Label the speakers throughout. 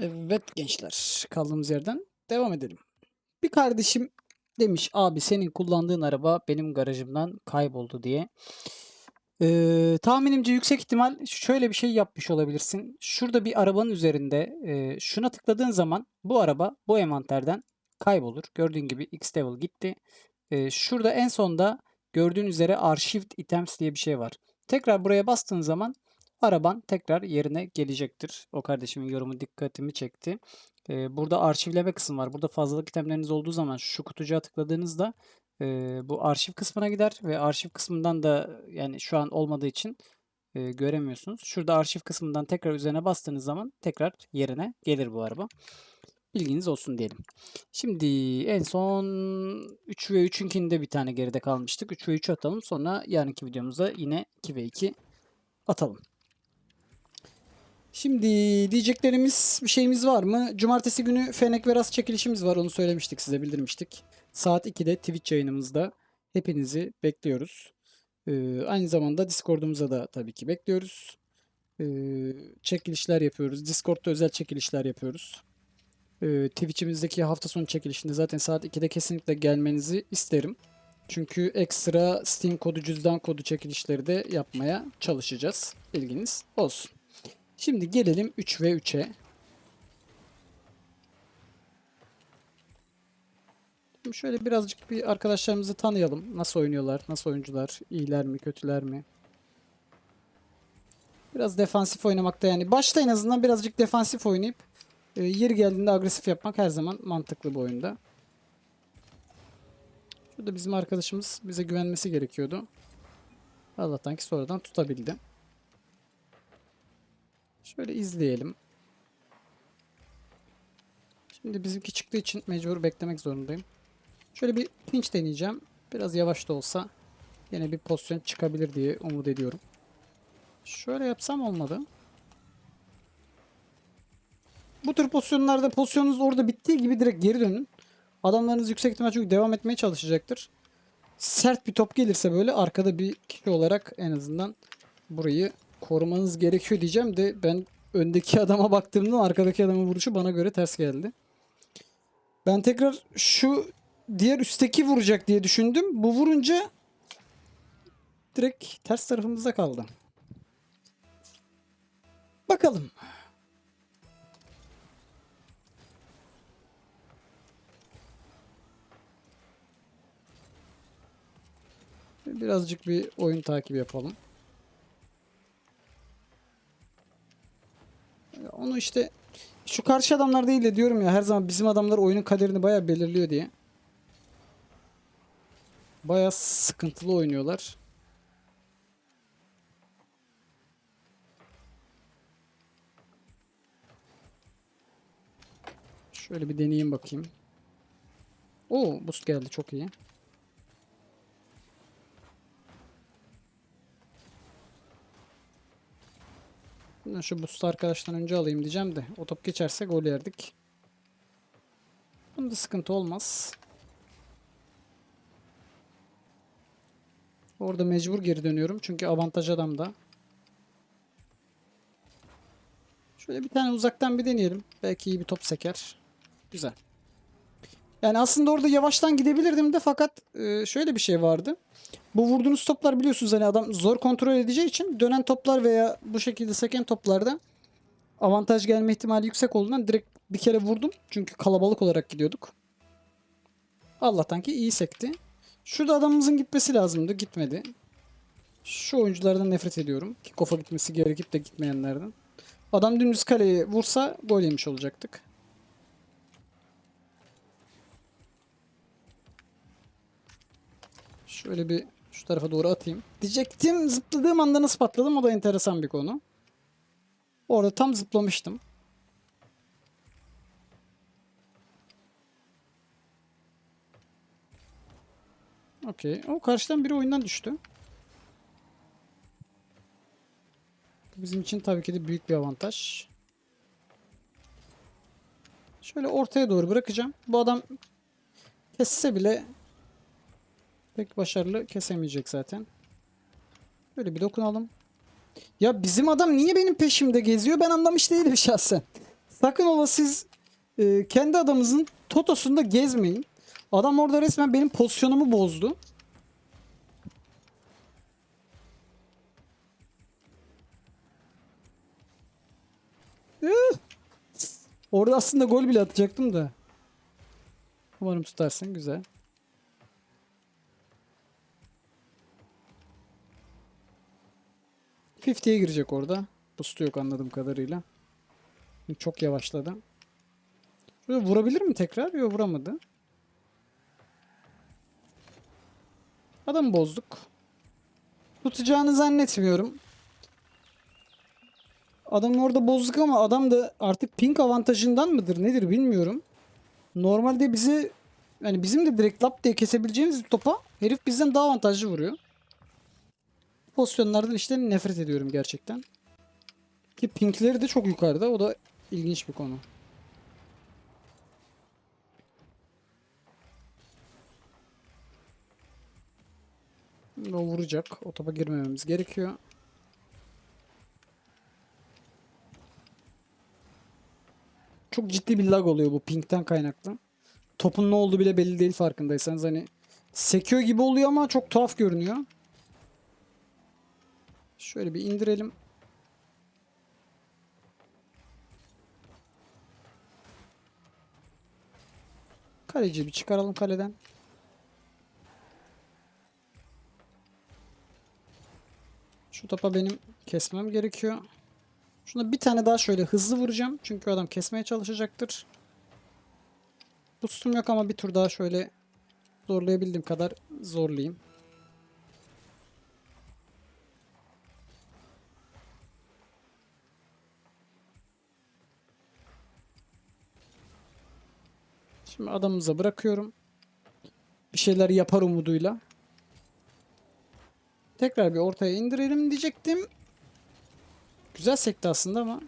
Speaker 1: Evet gençler kaldığımız yerden devam edelim. Bir kardeşim demiş abi senin kullandığın araba benim garajımdan kayboldu diye. Ee, tahminimce yüksek ihtimal şöyle bir şey yapmış olabilirsin. Şurada bir arabanın üzerinde e, şuna tıkladığın zaman bu araba bu envanterden kaybolur. Gördüğün gibi X-Level gitti. Ee, şurada en sonda gördüğün üzere Archived Items diye bir şey var. Tekrar buraya bastığın zaman araban tekrar yerine gelecektir. O kardeşimin yorumu dikkatimi çekti. Ee, burada arşivleme kısmı var. Burada fazlalık itemleriniz olduğu zaman şu kutucuğa tıkladığınızda e, bu arşiv kısmına gider ve arşiv kısmından da yani şu an olmadığı için e, göremiyorsunuz. Şurada arşiv kısmından tekrar üzerine bastığınız zaman tekrar yerine gelir bu araba. Bilginiz olsun diyelim. Şimdi en son 3 ve 3'ünkinde bir tane geride kalmıştık. 3 ve 3 atalım. Sonra yarınki videomuzda yine 2 ve 2 atalım. Şimdi diyeceklerimiz bir şeyimiz var mı? Cumartesi günü Fenek Veras çekilişimiz var. Onu söylemiştik size bildirmiştik. Saat 2'de Twitch yayınımızda hepinizi bekliyoruz. Ee, aynı zamanda Discord'umuza da tabii ki bekliyoruz. Ee, çekilişler yapıyoruz. Discord'da özel çekilişler yapıyoruz. Ee, Twitch'imizdeki hafta sonu çekilişinde zaten saat 2'de kesinlikle gelmenizi isterim. Çünkü ekstra Steam kodu, cüzdan kodu çekilişleri de yapmaya çalışacağız. Bilginiz olsun. Şimdi gelelim 3 ve 3'e. Şimdi şöyle birazcık bir arkadaşlarımızı tanıyalım. Nasıl oynuyorlar, nasıl oyuncular, iyiler mi, kötüler mi? Biraz defansif oynamakta yani. Başta en azından birazcık defansif oynayıp e, yeri geldiğinde agresif yapmak her zaman mantıklı bu oyunda. Şurada bizim arkadaşımız bize güvenmesi gerekiyordu. Allah'tan ki sonradan tutabildi. Şöyle izleyelim. Şimdi bizimki çıktığı için mecbur beklemek zorundayım. Şöyle bir pinch deneyeceğim. Biraz yavaş da olsa yine bir pozisyon çıkabilir diye umut ediyorum. Şöyle yapsam olmadı. Bu tür pozisyonlarda pozisyonunuz orada bittiği gibi direkt geri dönün. Adamlarınız yüksek ihtimal çünkü devam etmeye çalışacaktır. Sert bir top gelirse böyle arkada bir kişi olarak en azından burayı korumanız gerekiyor diyeceğim de ben öndeki adama baktığımda arkadaki adamın vuruşu bana göre ters geldi. Ben tekrar şu diğer üstteki vuracak diye düşündüm. Bu vurunca direkt ters tarafımızda kaldı. Bakalım. Birazcık bir oyun takibi yapalım. Onu işte şu karşı adamlar değil de diyorum ya her zaman bizim adamlar oyunun kaderini bayağı belirliyor diye. Bayağı sıkıntılı oynuyorlar. Şöyle bir deneyeyim bakayım. Oo boost geldi çok iyi. Şu boost'u arkadaştan önce alayım diyeceğim de o top geçerse gol yerdik. Bunda sıkıntı olmaz. Orada mecbur geri dönüyorum çünkü avantaj adamda. Şöyle bir tane uzaktan bir deneyelim. Belki iyi bir top seker. Güzel. Yani aslında orada yavaştan gidebilirdim de fakat e, şöyle bir şey vardı. Bu vurduğunuz toplar biliyorsunuz hani adam zor kontrol edeceği için dönen toplar veya bu şekilde seken toplarda avantaj gelme ihtimali yüksek olduğundan direkt bir kere vurdum. Çünkü kalabalık olarak gidiyorduk. Allah'tan ki iyi sekti. Şurada adamımızın gitmesi lazımdı. Gitmedi. Şu oyunculardan nefret ediyorum. Kickoff'a gitmesi gerekip de gitmeyenlerden. Adam dümdüz kaleye vursa gol yemiş olacaktık. Şöyle bir şu tarafa doğru atayım. Diyecektim zıpladığım anda nasıl patladım o da enteresan bir konu. Orada tam zıplamıştım. Okey. O karşıdan biri oyundan düştü. Bu Bizim için tabii ki de büyük bir avantaj. Şöyle ortaya doğru bırakacağım. Bu adam kesse bile pek başarılı kesemeyecek zaten. Böyle bir dokunalım. Ya bizim adam niye benim peşimde geziyor ben anlamış değilim şahsen. Sakın ola siz e, kendi adamınızın totosunda gezmeyin. Adam orada resmen benim pozisyonumu bozdu. Orada aslında gol bile atacaktım da. Umarım tutarsın. Güzel. Fifty'ye girecek orada. Boost'u yok anladığım kadarıyla. Çok yavaşladı. Şurada vurabilir mi tekrar? Yok vuramadı. Adamı bozduk. Tutacağını zannetmiyorum. Adamı orada bozduk ama adam da artık pink avantajından mıdır nedir bilmiyorum. Normalde bizi yani bizim de direkt lap diye kesebileceğimiz bir topa herif bizden daha avantajlı vuruyor. Pozisyonlardan işte nefret ediyorum gerçekten. Ki pinkleri de çok yukarıda. O da ilginç bir konu. O vuracak. O topa girmememiz gerekiyor. Çok ciddi bir lag oluyor bu pinkten kaynaklı. Topun ne olduğu bile belli değil farkındaysanız. Hani sekiyor gibi oluyor ama çok tuhaf görünüyor. Şöyle bir indirelim. Kaleci bir çıkaralım kaleden. Şu topa benim kesmem gerekiyor. Şuna bir tane daha şöyle hızlı vuracağım. Çünkü adam kesmeye çalışacaktır. Boostum yok ama bir tur daha şöyle zorlayabildiğim kadar zorlayayım. Şimdi adamımıza bırakıyorum. Bir şeyler yapar umuduyla. Tekrar bir ortaya indirelim diyecektim. Güzel sekti aslında ama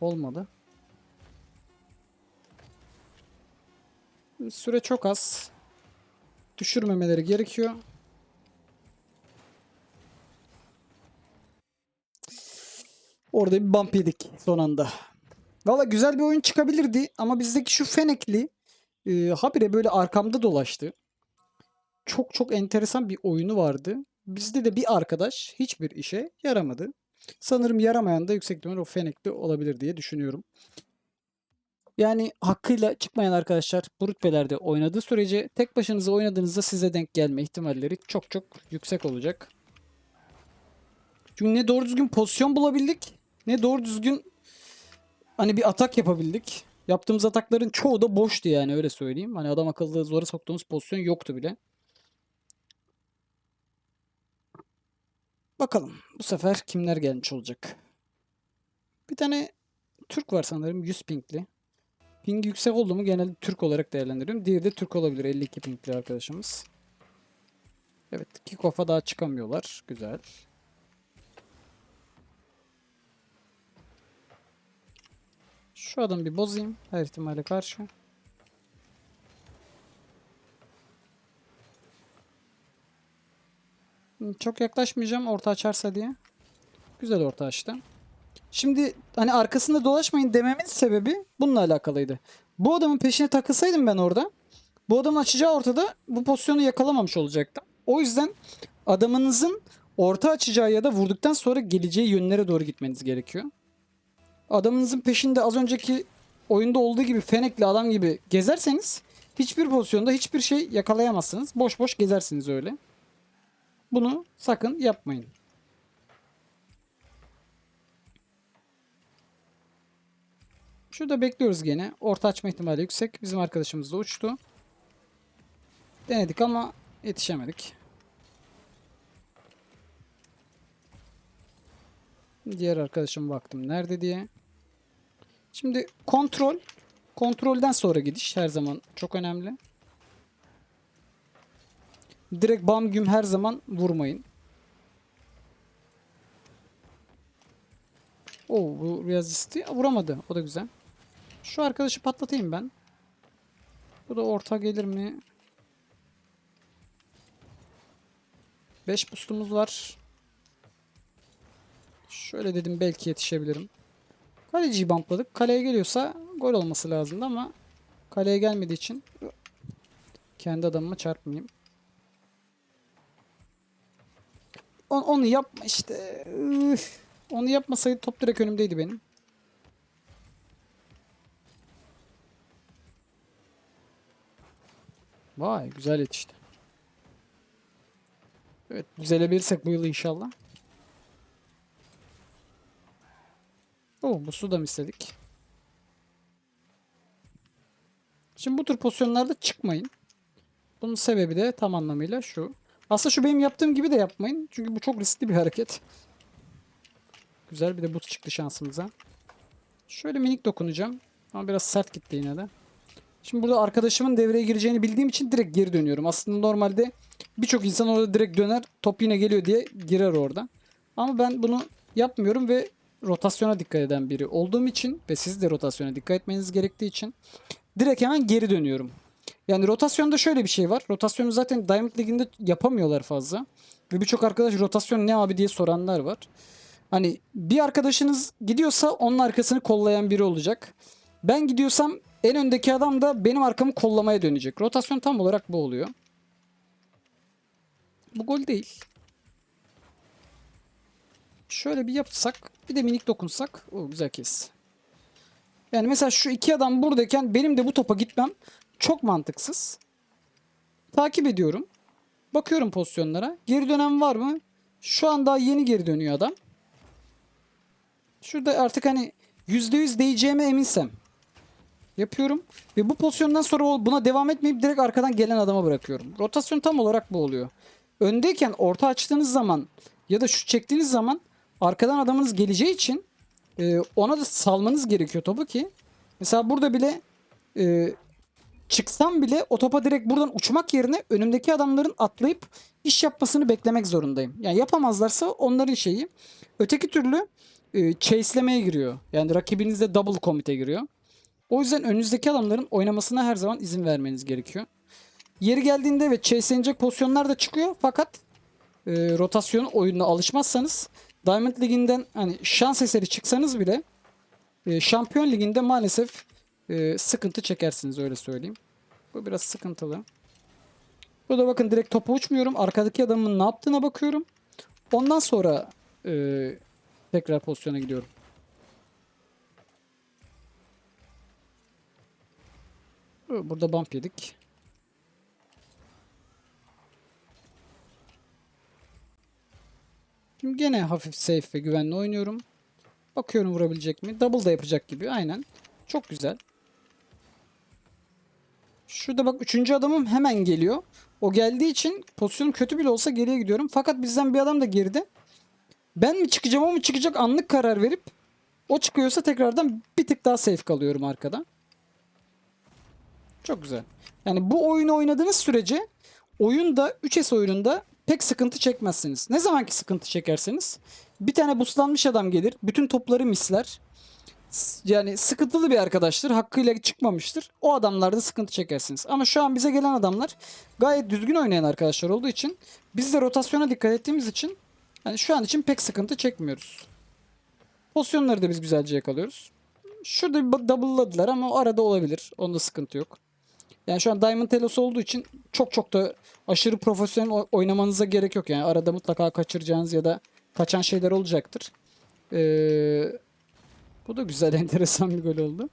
Speaker 1: olmadı. Süre çok az. Düşürmemeleri gerekiyor. Orada bir bump yedik son anda. Valla güzel bir oyun çıkabilirdi ama bizdeki şu Fenekli e, habire böyle arkamda dolaştı. Çok çok enteresan bir oyunu vardı. Bizde de bir arkadaş hiçbir işe yaramadı. Sanırım yaramayan da yüksek ihtimal o Fenekli olabilir diye düşünüyorum. Yani hakkıyla çıkmayan arkadaşlar bu rütbelerde oynadığı sürece tek başınıza oynadığınızda size denk gelme ihtimalleri çok çok yüksek olacak. Çünkü ne doğru düzgün pozisyon bulabildik ne doğru düzgün hani bir atak yapabildik. Yaptığımız atakların çoğu da boştu yani öyle söyleyeyim. Hani adam akıllı zora soktuğumuz pozisyon yoktu bile. Bakalım bu sefer kimler gelmiş olacak. Bir tane Türk var sanırım 100 pingli. Ping yüksek oldu mu genelde Türk olarak değerlendiriyorum. Diğeri de Türk olabilir 52 pingli arkadaşımız. Evet kickoff'a daha çıkamıyorlar. Güzel. Şu adamı bir bozayım her ihtimale karşı. Çok yaklaşmayacağım orta açarsa diye. Güzel orta açtı. Şimdi hani arkasında dolaşmayın dememin sebebi bununla alakalıydı. Bu adamın peşine takılsaydım ben orada. Bu adamın açacağı ortada bu pozisyonu yakalamamış olacaktım. O yüzden adamınızın orta açacağı ya da vurduktan sonra geleceği yönlere doğru gitmeniz gerekiyor. Adamınızın peşinde az önceki oyunda olduğu gibi fenekli adam gibi gezerseniz hiçbir pozisyonda hiçbir şey yakalayamazsınız. Boş boş gezersiniz öyle. Bunu sakın yapmayın. Şurada bekliyoruz gene. Orta açma ihtimali yüksek. Bizim arkadaşımız da uçtu. Denedik ama yetişemedik. Diğer arkadaşım baktım nerede diye. Şimdi kontrol. Kontrolden sonra gidiş her zaman çok önemli. Direkt bam güm her zaman vurmayın. Oo bu biraz isti. Vuramadı. O da güzel. Şu arkadaşı patlatayım ben. Bu da orta gelir mi? 5 boostumuz var. Şöyle dedim belki yetişebilirim. Kaleciyi bumpladık. Kaleye geliyorsa gol olması lazımdı ama kaleye gelmediği için kendi adamıma çarpmayayım. On- Onu yapma işte. Üf. Onu yapmasaydı top direkt önümdeydi benim. Vay güzel yetişti. Evet düzelebilirsek bu yıl inşallah. Oo bu su da istedik. Şimdi bu tür pozisyonlarda çıkmayın. Bunun sebebi de tam anlamıyla şu. Aslında şu benim yaptığım gibi de yapmayın. Çünkü bu çok riskli bir hareket. Güzel bir de boost çıktı şansımıza. Şöyle minik dokunacağım. Ama biraz sert gitti yine de. Şimdi burada arkadaşımın devreye gireceğini bildiğim için direkt geri dönüyorum. Aslında normalde birçok insan orada direkt döner. Top yine geliyor diye girer orada. Ama ben bunu yapmıyorum ve rotasyona dikkat eden biri olduğum için ve siz de rotasyona dikkat etmeniz gerektiği için direkt hemen geri dönüyorum. Yani rotasyonda şöyle bir şey var. Rotasyonu zaten Diamond Ligi'nde yapamıyorlar fazla. Ve birçok arkadaş rotasyon ne abi diye soranlar var. Hani bir arkadaşınız gidiyorsa onun arkasını kollayan biri olacak. Ben gidiyorsam en öndeki adam da benim arkamı kollamaya dönecek. Rotasyon tam olarak bu oluyor. Bu gol değil. Şöyle bir yapsak, bir de minik dokunsak. O güzel kes. Yani mesela şu iki adam buradayken benim de bu topa gitmem çok mantıksız. Takip ediyorum. Bakıyorum pozisyonlara. Geri dönen var mı? Şu an daha yeni geri dönüyor adam. Şurada artık hani %100 değeceğime eminsem yapıyorum. Ve bu pozisyondan sonra buna devam etmeyip direkt arkadan gelen adama bırakıyorum. Rotasyon tam olarak bu oluyor. Öndeyken orta açtığınız zaman ya da şu çektiğiniz zaman arkadan adamınız geleceği için e, ona da salmanız gerekiyor topu ki. Mesela burada bile e, çıksam bile o topa direkt buradan uçmak yerine önümdeki adamların atlayıp iş yapmasını beklemek zorundayım. Yani yapamazlarsa onların şeyi. Öteki türlü e, chase'lemeye giriyor. Yani rakibinizde double commit'e giriyor. O yüzden önünüzdeki adamların oynamasına her zaman izin vermeniz gerekiyor. Yeri geldiğinde ve chase'lenecek pozisyonlar da çıkıyor fakat e, rotasyon oyununa alışmazsanız Diamond Ligi'nden hani şans eseri çıksanız bile e, Şampiyon Ligi'nde maalesef e, sıkıntı çekersiniz öyle söyleyeyim. Bu biraz sıkıntılı. Burada bakın direkt topa uçmuyorum. Arkadaki adamın ne yaptığına bakıyorum. Ondan sonra e, tekrar pozisyona gidiyorum. Burada bump yedik. Şimdi gene hafif safe ve güvenli oynuyorum. Bakıyorum vurabilecek mi? Double da yapacak gibi. Aynen. Çok güzel. Şurada bak üçüncü adamım hemen geliyor. O geldiği için pozisyonum kötü bile olsa geriye gidiyorum. Fakat bizden bir adam da geride. Ben mi çıkacağım o mu çıkacak anlık karar verip o çıkıyorsa tekrardan bir tık daha safe kalıyorum arkada. Çok güzel. Yani bu oyunu oynadığınız sürece oyunda 3S oyununda pek sıkıntı çekmezsiniz. Ne zamanki sıkıntı çekerseniz bir tane buslanmış adam gelir. Bütün topları misler. Yani sıkıntılı bir arkadaştır. Hakkıyla çıkmamıştır. O adamlarda sıkıntı çekersiniz. Ama şu an bize gelen adamlar gayet düzgün oynayan arkadaşlar olduğu için biz de rotasyona dikkat ettiğimiz için yani şu an için pek sıkıntı çekmiyoruz. Pozisyonları da biz güzelce yakalıyoruz. Şurada bir double'ladılar ama o arada olabilir. Onda sıkıntı yok. Yani şu an Diamond Telos olduğu için çok çok da aşırı profesyonel oynamanıza gerek yok. Yani arada mutlaka kaçıracağınız ya da kaçan şeyler olacaktır. Ee, bu da güzel, enteresan bir gol oldu.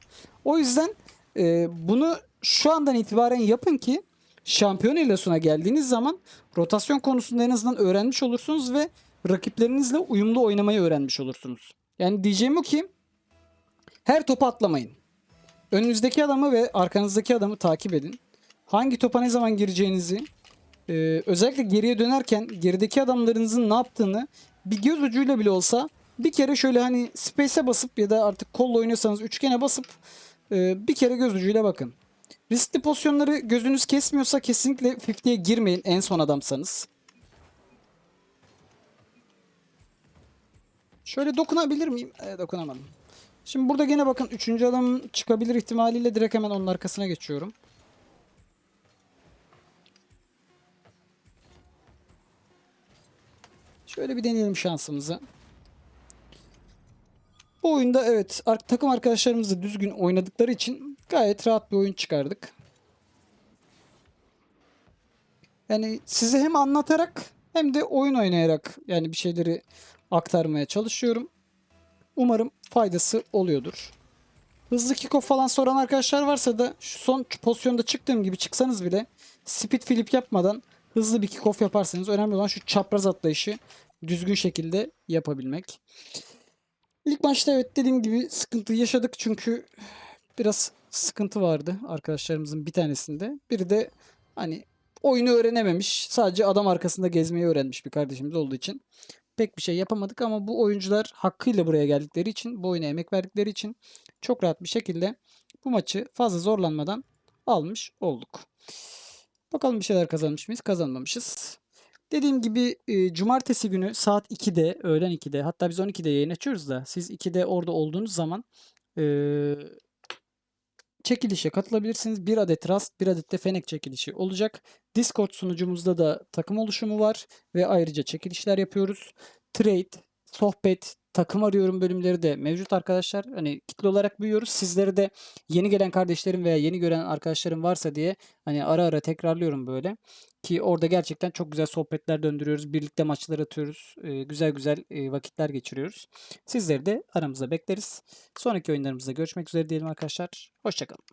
Speaker 1: O yüzden e, bunu şu andan itibaren yapın ki şampiyon ilosuna geldiğiniz zaman rotasyon konusunda en azından öğrenmiş olursunuz ve rakiplerinizle uyumlu oynamayı öğrenmiş olursunuz. Yani diyeceğim o ki her topa atlamayın. Önünüzdeki adamı ve arkanızdaki adamı takip edin. Hangi topa ne zaman gireceğinizi, e, özellikle geriye dönerken gerideki adamlarınızın ne yaptığını bir göz ucuyla bile olsa bir kere şöyle hani space'e basıp ya da artık kolla oynuyorsanız üçgene basıp e, bir kere göz ucuyla bakın. Riskli pozisyonları gözünüz kesmiyorsa kesinlikle 50'ye girmeyin en son adamsanız. Şöyle dokunabilir miyim? E, dokunamadım. Şimdi burada gene bakın üçüncü adam çıkabilir ihtimaliyle direkt hemen onun arkasına geçiyorum. Şöyle bir deneyelim şansımızı. Bu oyunda evet takım arkadaşlarımız da düzgün oynadıkları için gayet rahat bir oyun çıkardık. Yani size hem anlatarak hem de oyun oynayarak yani bir şeyleri aktarmaya çalışıyorum. Umarım faydası oluyordur. Hızlı kickoff falan soran arkadaşlar varsa da şu son pozisyonda çıktığım gibi çıksanız bile speed flip yapmadan hızlı bir kickoff yaparsanız önemli olan şu çapraz atlayışı düzgün şekilde yapabilmek. İlk maçta evet dediğim gibi sıkıntı yaşadık çünkü biraz sıkıntı vardı arkadaşlarımızın bir tanesinde. Biri de hani oyunu öğrenememiş. Sadece adam arkasında gezmeyi öğrenmiş bir kardeşimiz olduğu için pek bir şey yapamadık ama bu oyuncular hakkıyla buraya geldikleri için, bu oyuna emek verdikleri için çok rahat bir şekilde bu maçı fazla zorlanmadan almış olduk. Bakalım bir şeyler kazanmış mıyız? Kazanmamışız. Dediğim gibi e, cumartesi günü saat 2'de, öğlen 2'de hatta biz 12'de yayın açıyoruz da siz 2'de orada olduğunuz zaman e, çekilişe katılabilirsiniz. Bir adet Rust, bir adet de Fenek çekilişi olacak. Discord sunucumuzda da takım oluşumu var ve ayrıca çekilişler yapıyoruz. Trade, sohbet, takım arıyorum bölümleri de mevcut arkadaşlar. Hani kitle olarak büyüyoruz. Sizleri de yeni gelen kardeşlerim veya yeni gören arkadaşlarım varsa diye hani ara ara tekrarlıyorum böyle. Ki orada gerçekten çok güzel sohbetler döndürüyoruz. Birlikte maçlar atıyoruz. e, güzel güzel e, vakitler geçiriyoruz. Sizleri de aramızda bekleriz. Sonraki oyunlarımızda görüşmek üzere diyelim arkadaşlar. Hoşçakalın.